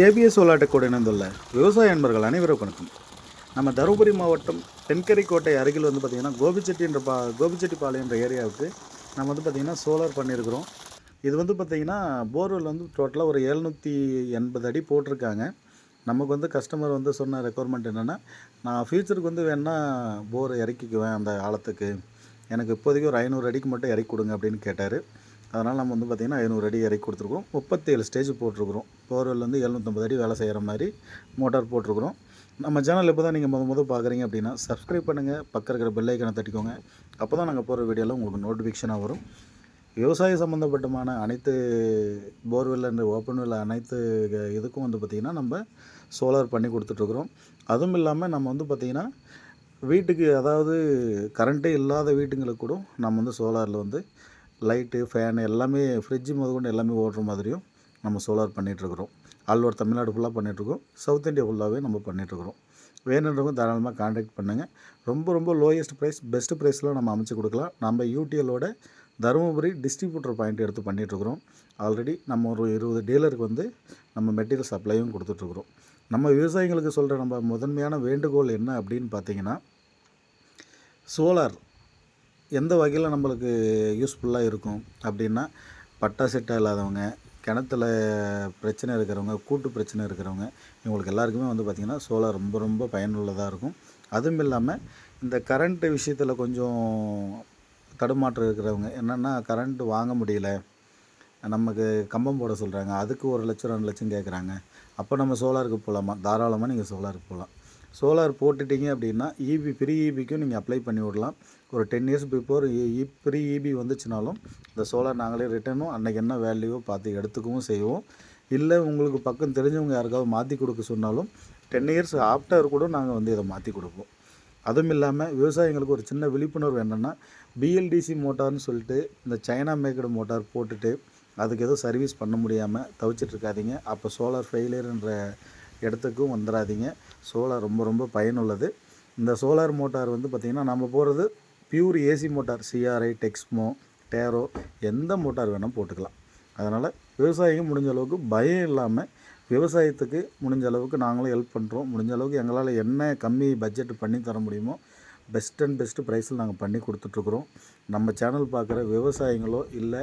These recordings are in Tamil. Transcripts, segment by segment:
ஏபிஎஸ் விளையாட்டுக்கூட இணைந்துள்ள விவசாய அன்பர்கள் அனைவருக்கும் வணக்கம். நம்ம தருமபுரி மாவட்டம் தென்கரை கோட்டை அருகில் வந்து பார்த்திங்கன்னா கோபிச்செட்டின்ற பா கோபிச்செட்டிப்பாளையன்ற ஏரியாவுக்கு நம்ம வந்து பார்த்திங்கன்னா சோலார் பண்ணியிருக்கிறோம் இது வந்து பார்த்திங்கன்னா போர்வெல் வந்து டோட்டலாக ஒரு எழுநூற்றி எண்பது அடி போட்டிருக்காங்க. நமக்கு வந்து கஸ்டமர் வந்து சொன்ன ரெக்குவயர்மெண்ட் என்னென்னா நான் ஃப்யூச்சருக்கு வந்து வேணால் போர் இறக்கிக்குவேன் அந்த ஆழத்துக்கு. எனக்கு இப்போதைக்கு ஒரு ஐநூறு அடிக்கு மட்டும் இறக்கி கொடுங்க அப்படின்னு கேட்டார். அதனால் நம்ம வந்து பார்த்திங்கன்னா ஐநூறு அடி இறக்கி கொடுத்துருக்கோம். முப்பத்தேழு ஸ்டேஜ் போட்டிருக்கிறோம். போர்வெல் வந்து எழுநூற்றம்பது அடி வேலை செய்கிற மாதிரி மோட்டார் போட்டிருக்கிறோம். நம்ம சேனல் இப்போ தான் நீங்கள் முத முத பார்க்குறீங்க அப்படின்னா சப்ஸ்கிரைப் பண்ணுங்கள் பக்கம் இருக்கிற பெல்லைக்கனை தட்டிக்கோங்க. அப்போ தான் நாங்கள் போகிற வீடியோவில் உங்களுக்கு நோட்டிஃபிகேஷனாக வரும். விவசாய சம்மந்தப்பட்டமான அனைத்து போர்வெல் அண்ட் ஓப்பன்வெல் அனைத்து இதுக்கும் வந்து பார்த்திங்கன்னா நம்ம சோலார் பண்ணி கொடுத்துட்ருக்குறோம். அதுவும் இல்லாமல் நம்ம வந்து பார்த்திங்கன்னா வீட்டுக்கு அதாவது கரண்ட்டே இல்லாத வீட்டுங்களுக்கு கூட நம்ம வந்து சோலாரில் வந்து லைட்டு ஃபேன் எல்லாமே ஃப்ரிட்ஜு முதற்கொண்டு எல்லாமே ஓடுற மாதிரியும் நம்ம சோலார் பண்ணிகிட்ருக்குறோம் ஆல் ஓவர் தமிழ்நாடு ஃபுல்லாக பண்ணிகிட்ருக்கோம் சவுத் இந்தியா ஃபுல்லாகவே நம்ம பண்ணிகிட்ருக்குறோம் வேணுன்றவங்க தாராளமாக காண்டாக்ட் பண்ணுங்கள் ரொம்ப ரொம்ப லோயஸ்ட் ப்ரைஸ் பெஸ்ட் ப்ரைஸில் நம்ம அமைச்சு கொடுக்கலாம். நம்ம யூடிஎலோட தருமபுரி டிஸ்ட்ரிபியூட்டர் பாயிண்ட் எடுத்து பண்ணிகிட்ருக்குறோம் ஆல்ரெடி நம்ம ஒரு இருபது டீலருக்கு வந்து நம்ம மெட்டீரியல் சப்ளையும் கொடுத்துட்ருக்குறோம் நம்ம விவசாயிகளுக்கு சொல்கிற நம்ம முதன்மையான வேண்டுகோள் என்ன அப்படின்னு பார்த்தீங்கன்னா சோலார் எந்த வகையில் நம்மளுக்கு யூஸ்ஃபுல்லாக இருக்கும்? அப்படின்னா பட்டா செட்டாக இல்லாதவங்க கிணத்துல பிரச்சனை இருக்கிறவங்க கூட்டு பிரச்சனை இருக்கிறவங்க இவங்களுக்கு எல்லாருக்குமே வந்து பார்த்திங்கன்னா சோலார் ரொம்ப ரொம்ப பயனுள்ளதாக இருக்கும். அதுவும் இல்லாமல் இந்த கரண்ட்டு விஷயத்தில் கொஞ்சம் தடுமாற்றம் இருக்கிறவங்க என்னென்னா கரண்ட்டு வாங்க முடியல. நமக்கு கம்பம் போட சொல்கிறாங்க அதுக்கு ஒரு லட்சம் ரெண்டு லட்சம் கேட்குறாங்க அப்போ நம்ம சோலாருக்கு போகலாமா தாராளமாக நீங்கள் சோலாருக்கு போகலாம் சோலார் போட்டுட்டீங்க அப்படின்னா இபி ப்ரீ இபிக்கும் நீங்கள் அப்ளை பண்ணி விடலாம். ஒரு ten years before free EB வந்துச்சுனாலும் இந்த சோலார் நாங்களே ரிட்டனும் அன்றைக்கி என்ன வேல்யூவோ பார்த்து எடுத்துக்கவும் செய்வோம். இல்லை உங்களுக்கு பக்கம் தெரிஞ்சவங்க யாருக்காவது மாற்றி கொடுக்க சொன்னாலும் டென் இயர்ஸ் ஆஃப்டர் கூட நாங்கள் வந்து இதை மாற்றி கொடுப்போம். அதுவும் இல்லாமல் விவசாயிங்களுக்கு ஒரு சின்ன விழிப்புணர்வு என்னென்னா பிஎல்டிசி மோட்டார்னு சொல்லிட்டு இந்த சைனா மேக்கடு மோட்டார் போட்டுட்டு அதுக்கு எதுவும் சர்வீஸ் பண்ண முடியாமல் தவிச்சிட்ருக்காதீங்க அப்போ சோலார் ஃபெயிலியர்ன்ற இடத்துக்கும் வந்துடாதீங்க சோலார் ரொம்ப ரொம்ப பயனுள்ளது. இந்த சோலார் மோட்டார் வந்து பார்த்திங்கன்னா நம்ம போகிறது pure AC motor CRI Texmo tarot எந்த மோட்டார் வேணால் போட்டுக்கலாம். அதனால் விவசாயிங்க முடிஞ்ச அளவுக்கு பயம் இல்லாமல் விவசாயத்துக்கு முடிஞ்ச அளவுக்கு நாங்களும் ஹெல்ப் பண்ணுறோம் முடிஞ்ச அளவுக்கு எங்களால் என்ன கம்மி பட்ஜெட் பண்ணி தர முடியுமோ பெஸ்ட் அண்ட் பெஸ்ட்டு ப்ரைஸில் நாங்கள் பண்ணி கொடுத்துட்ருக்குறோம் நம்ம சேனல் பார்க்குற விவசாயிங்களோ இல்லை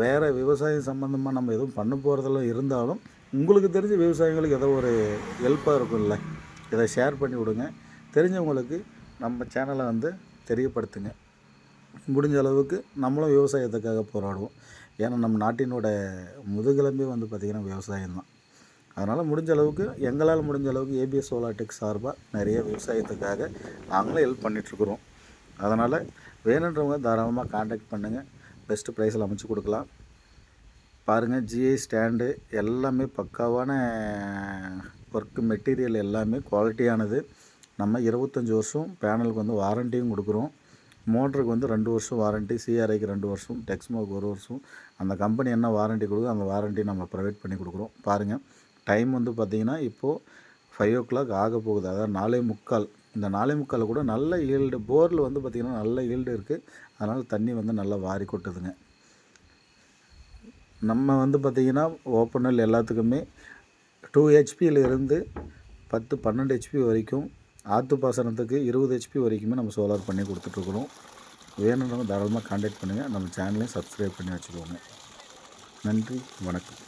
வேறு விவசாயம் சம்மந்தமாக நம்ம எதுவும் பண்ண போகிறதெல்லாம் இருந்தாலும் உங்களுக்கு தெரிஞ்ச விவசாயங்களுக்கு ஏதோ ஒரு ஹெல்ப்பாக இருக்கும்ல இதை ஷேர் பண்ணி விடுங்க. தெரிஞ்சவங்களுக்கு நம்ம சேனலை வந்து தெரியப்படுத்துங்க. முடிஞ்ச அளவுக்கு நம்மளும் விவசாயத்துக்காக போராடுவோம். ஏன்னா நம்ம நாட்டினோட முதுகெலும்பே வந்து பார்த்திங்கன்னா விவசாயம் தான். அதனால் முடிஞ்ச அளவுக்கு எங்களால் முடிஞ்ச அளவுக்கு ஏபிஎஸ் சோலாடெக் சார்பாக நிறைய விவசாயத்துக்காக நாங்களும் ஹெல்ப் பண்ணிகிட்ருக்குறோம் அதனால் வேணுன்றவங்க தாராளமாக காண்டாக்ட் பண்ணுங்கள் பெஸ்ட்டு ப்ரைஸில் அமைச்சு கொடுக்கலாம். பாருங்கள் ஜிஐ ஸ்டாண்டு எல்லாமே பக்காவான ஒர்க்கு மெட்டீரியல் எல்லாமே குவாலிட்டியானது நம்ம இருபத்தஞ்சி வருஷம் பேனலுக்கு வந்து வாரண்டியும் கொடுக்குறோம். மோட்டருக்கு வந்து ரெண்டு வருஷம் வாரண்ட்டி சிஆர்ஐக்கு ரெண்டு வருஷம் டெக்ஸ்மோக்கு ஒரு வருஷம். அந்த கம்பெனி என்ன வாரண்ட்டி கொடுக்குதோ அந்த வாரண்ட்டி நம்ம ப்ரொவைட் பண்ணி கொடுக்குறோம். பாருங்கள் டைம் வந்து பார்த்திங்கன்னா இப்போது ஃபைவ் ஓ கிளாக் ஆக போகுது. அதாவது நாலே முக்கால். இந்த நாலே முக்கால் கூட நல்ல ஈல்டு போரில் வந்து பார்த்திங்கன்னா நல்ல ஈல்டு இருக்குது அதனால் தண்ணி வந்து நல்லா வாரி கொட்டுதுங்க. நம்ம வந்து பார்த்திங்கன்னா ஓப்பனல் எல்லாத்துக்குமே டூ ஹெச்பியிலிருந்து பத்து பன்னெண்டு ஹெச்பி வரைக்கும் ஆற்று பாசனத்துக்கு இருபது ஹெச்பி வரைக்குமே நம்ம சோலார் பண்ணி கொடுத்துட்ருக்குறோம். வேணுன்றவங்க தாராளமாக காண்டாக்ட் பண்ணுங்கள் நம்ம சேனலையும் சப்ஸ்கிரைப் பண்ணி வச்சுக்கோங்க. நன்றி வணக்கம்.